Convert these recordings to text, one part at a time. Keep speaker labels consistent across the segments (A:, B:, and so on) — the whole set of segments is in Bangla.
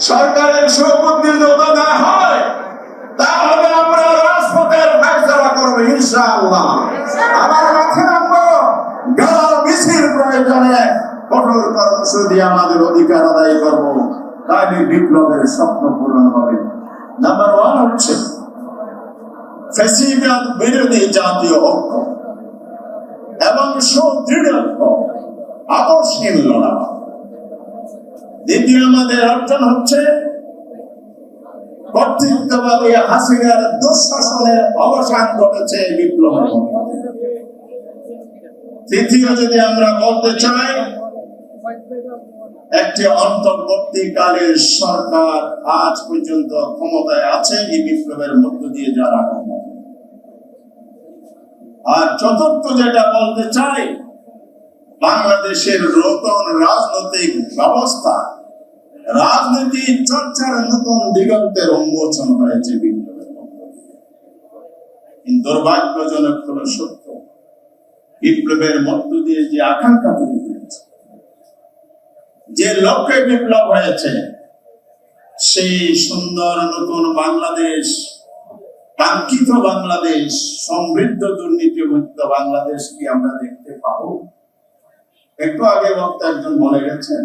A: সরকারের সুবুদ্ধি যদি না হয়, তাহলে আমরা রাজপথের ফেসলা করব, ইনশাআল্লাহ। আমার মাথা রাখব গাল মিছিল প্রয়োজনে কঠোর কর্মসূচি আমাদের অধিকার আদায় করব। তাহলে বিপ্লবের স্বপ্ন পূরণ হবে। নাম্বার ওয়ান হচ্ছে ফেসিবাদ বিরোধী জাতীয় ঐক্য এবং সুদৃঢ় ঐক্য আদর্শহীন লড়াই। দ্বিতীয় আমাদের অর্জন হচ্ছে কর্তৃত্ববাদী হাসিনার দুঃশাসনের অবসান ঘটেছে বিপ্লবের তৃতীয় যদি আমরা বলতে চাই, একটি অন্তর্বর্তীকালের সরকার আজ পর্যন্ত ক্ষমতায় আছে এই বিপ্লবের মধ্য দিয়ে যারা আর চতুর্থ যেটা বলতে চাই, বাংলাদেশের নতুন রাজনৈতিক ব্যবস্থা রাজনীতি, চর্চার নতুন দিগন্তের উন্মোচন হয়েছে দুর্ভাগ্যজনক হলো সত্য, বিপ্লবের মধ্য দিয়ে যে আকাঙ্ক্ষা তৈরি হয়েছে, যে লক্ষ্যে বিপ্লব হয়েছে, সেই সুন্দর নতুন বাংলাদেশ, কাঙ্ক্ষিত বাংলাদেশ, সমৃদ্ধ দুর্নীতি মুক্ত বাংলাদেশ কি আমরা দেখতে পাবো? একটু আগে বক্তা একজন বলে গেছেন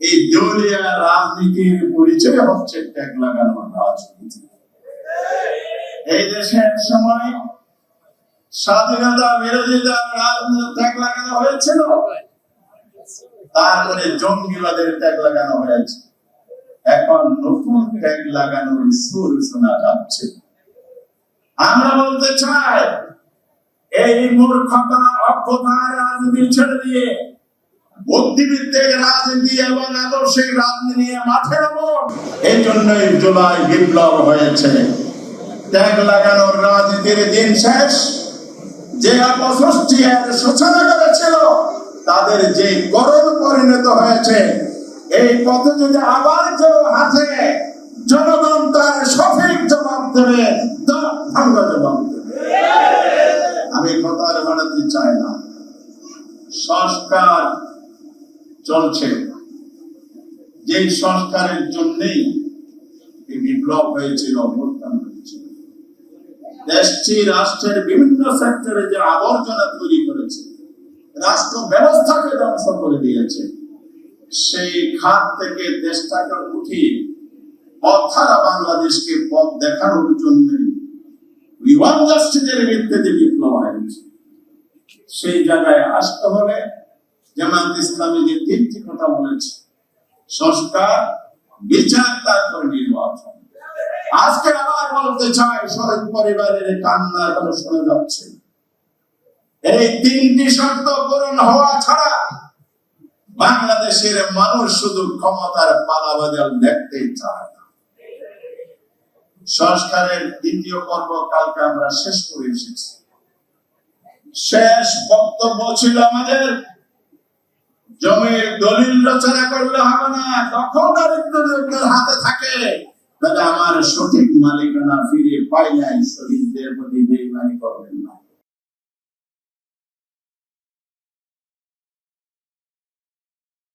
A: এই দলীয় রাজনীতির পরিচয় হচ্ছে ট্যাগ লাগানোর রাজনীতি। এই দেশের সময় স্বাধীনতা বিরোধিতা রাজনীতি ট্যাগ লাগানো হয়েছিল। তারপরে জঙ্গিবাদের ট্যাগ লাগানো হয়েছে। এখন নতুন ট্যাগ লাগানোর সুর শোনা যাচ্ছে আমরা বলতে চাই, এই মূর্খতা অজ্ঞতা রাজনীতি ছেড়ে দিয়ে রাজনীতি এবং রাজনীতি নিয়ে মাঠে এই জন্যই জুলাই বিপ্লব হয়েছে। লাগানোর রাজনীতির দিন শেষ। যে এর সূচনা করেছিল, তাদের যে করণ পরিণত হয়েছে, এই পথে যদি আবার কেউ হাতে জনগণ তার সঠিক জবাব দেবে জবাব দেবে। আমি কথা আর বাড়াতে চাই না। সংস্কার চলছে। যে সংস্কারের জন্যই এই বিপ্লব হয়েছিল, অভ্যুত্থান হয়েছিল। দেশটি রাষ্ট্রের বিভিন্ন সেক্টরে যে আবর্জনা তৈরি করেছে রাষ্ট্র ব্যবস্থাকে ধ্বংস করে দিয়েছে, সেই খাত থেকে দেশটাকে উঠিয়ে পথহারা বাংলাদেশকে পথ দেখানোর জন্য বিপ্লব হয়েছে, সেই জায়গায় আসতে হলে জামাত ইসলামী যে তিনটি কথা বলেছে বিচার তারপর নির্বাচন আজকে আবার বলতে চাই পরিবারের শোনা যাচ্ছে। এই তিনটি শর্ত পূরণ হওয়া ছাড়া বাংলাদেশের মানুষ শুধু ক্ষমতার পালাবাজাল দেখতে চায় না। সংস্কারের দ্বিতীয় পর্ব কালকে আমরা শেষ করে এসেছি। শেষ বক্তব্য ছিল আমাদের জমির দলিল রচনা করলে হবে না তখন দখলদারিত্বের হাতে থাকে। তাহলে আমার সঠিক মালিকানা ফিরে পাই নাই, শহীদদের প্রতি বেইমানি করবেন না।